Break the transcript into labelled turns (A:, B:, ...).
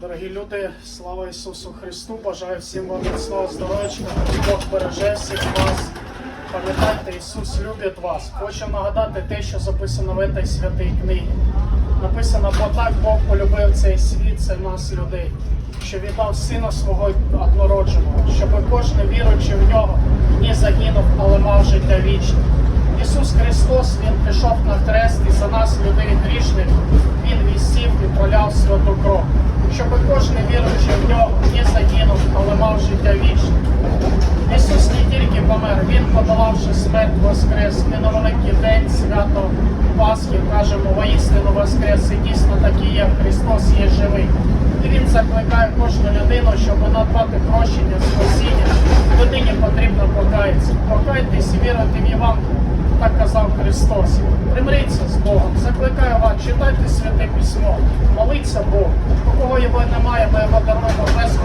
A: Дорогі люди, слава Ісусу Христу! Бажаю всім вам міцного здоров'ячка. Бог береже всіх вас. Пам'ятайте, Ісус любить вас. Хочу нагадати те, що записано в этой святій книгі. Написано, бо так Бог полюбив цей світ, це нас, людей, що віддав Сина свого однородженого, щоб кожен віруючи в нього не загинув, але мав життя вічне. Ісус Христос, Він пішов на хрест і за нас, людей грішних, Він вісів і проляв святу кров, щоб кожен віруючи в нього не загинув, але мав життя вічне. Ісус не тільки помер, Він подолавши смерть воскрес. Ми на великий день свято Пасхи кажемо воістину воскрес. І дійсно таки є, Христос є живий. І Він закликає кожну людину, щоб надбати прощення, спасіння. Людині потрібно покаятися. Покайтесь і вірити в Євангелію. Так казав Христос. Примиріться з Богом. Закликаю вас, читайте святе письмо, моліться Богу його немає, ми його даруємо без